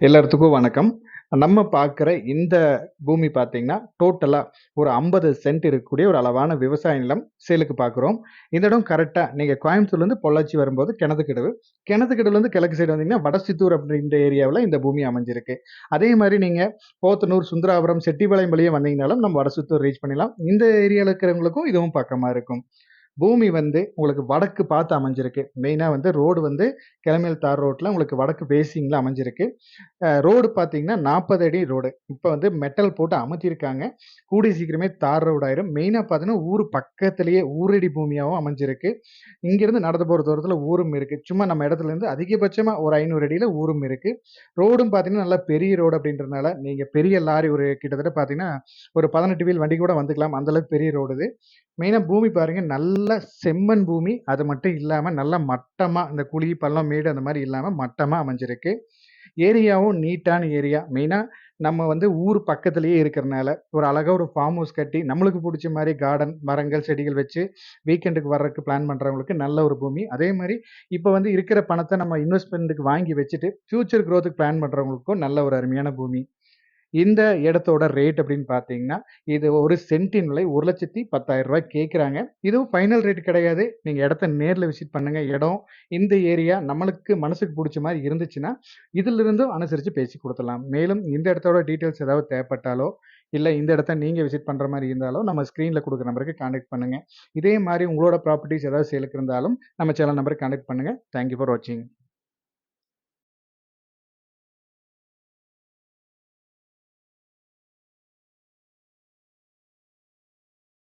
எல்லாத்துக்கும் வணக்கம். நம்ம பார்க்குற இந்த பூமி பார்த்தீங்கன்னா, டோட்டலாக ஒரு 50 சென்ட் இருக்கக்கூடிய ஒரு அளவான விவசாய நிலம் சேலுக்கு பார்க்குறோம். இந்த இடம் கரெக்டாக நீங்கள் கோயம்புத்தூர்லேருந்து பொள்ளாச்சி வரும்போது கிணத்துக்கிடவு கிணத்துக்கிடவுலேருந்து கிழக்கு சைடு வந்தீங்கன்னா, வடசித்தூர் அப்படின்ற ஏரியாவில் இந்த பூமி அமைஞ்சிருக்கு. அதே மாதிரி நீங்கள் போத்தனூர், சுந்தராபுரம், செட்டிபாளையம் வழியே வந்தீங்கனாலும் நம்ம வடசித்தூர் ரீச் பண்ணிடலாம். இந்த ஏரியாவில் இருக்கிறவங்களுக்கும் இதுவும் பக்கமாக இருக்கும். பூமி வந்து உங்களுக்கு வடக்கு பார்த்து அமைஞ்சிருக்கு. மெயினாக வந்து ரோடு வந்து கிளமையில் தார் ரோட்டில் உங்களுக்கு வடக்கு ஃபேசிங்ல அமைஞ்சிருக்கு. ரோடு பார்த்தீங்கன்னா, 40 அடி ரோடு. இப்போ வந்து மெட்டல் போட்டு அமர்த்தியிருக்காங்க கூடி சீக்கிரமே தார் ரோடு ஆயிரும். மெயினாக பார்த்தீங்கன்னா, ஊர் பக்கத்திலேயே ஊரடி பூமியாகவும் அமைஞ்சிருக்கு. இங்கேருந்து நடந்து போகிற தூரத்தில் ஊரும் இருக்குது சும்மா நம்ம இடத்துலேருந்து அதிகபட்சமாக ஒரு ஐநூறு அடியில் ஊரும் இருக்குது ரோடும் பார்த்தீங்கன்னா, நல்லா பெரிய ரோடு அப்படின்றனால, நீங்கள் பெரிய லாரி ஒரு கிட்டத்தட்ட பார்த்தீங்கன்னா, ஒரு 18 வீல் வண்டி கூட வந்துக்கலாம். அந்தளவுக்கு பெரிய ரோடு இது. மெயினாக பூமி பாருங்க, நல்ல செம்மண் பூமி. அது மட்டும் இல்லாமல் நல்லா மட்டமாக இந்த குழி, பள்ளம், மேடு அந்த மாதிரி இல்லாமல் மட்டமாக அமைஞ்சிருக்கு. ஏரியாவும் நீட்டான ஏரியா. மெயினாக நம்ம வந்து ஊர் பக்கத்துலேயே இருக்கிறனால, ஒரு அழகாக ஒரு ஃபார்ம் ஹவுஸ் கட்டி, நம்மளுக்கு பிடிச்ச மாதிரி கார்டன், மரங்கள், செடிகள் வச்சு வீக்கெண்டுக்கு வர்றதுக்கு பிளான் பண்ணுறவங்களுக்கு நல்ல ஒரு பூமி. அதே மாதிரி இப்போ வந்து இருக்கிற பணத்தை நம்ம இன்வெஸ்ட்மெண்ட்டுக்கு வாங்கி வச்சுட்டு, ஃபியூச்சர் க்ரோத்துக்கு பிளான் பண்ணுறவங்களுக்கும் நல்ல ஒரு அருமையான பூமி. இந்த இடத்தோட ரேட் அப்படின்னு பார்த்தீங்கன்னா, இது ஒரு சென்டின் விலை ஒரு லட்சத்தி பத்தாயிரம் ரூபாய் கேட்குறாங்க. இதுவும் ஃபைனல் ரேட் கிடையாது. நீங்கள் இடத்த நேரில் விசிட் பண்ணுங்க. இடம், இந்த ஏரியா நம்மளுக்கு மனசுக்கு பிடிச்ச மாதிரி இருந்துச்சுன்னா, இதிலிருந்தும் அனுசரித்து பேசி கொடுத்துடலாம் மேலும் இந்த இடத்தோட டீட்டெயில்ஸ் ஏதாவது தேவைப்பட்டாலோ, இல்லை இந்த இடத்த நீங்கள் விசிட் பண்ணுற மாதிரி இருந்தாலோ, நம்ம ஸ்க்ரீனில் கொடுக்குற நம்பருக்கு காண்டாக்ட் பண்ணுங்க. இதே மாதிரி உங்களோட ப்ராப்பர்ட்டீஸ் ஏதாவது சேலுக்கு இருந்தாலும், நம்ம சேனல் நம்பருக்கு காண்டாக்ட் பண்ணுங்க. தேங்க் யூ ஃபார் வாட்சிங்.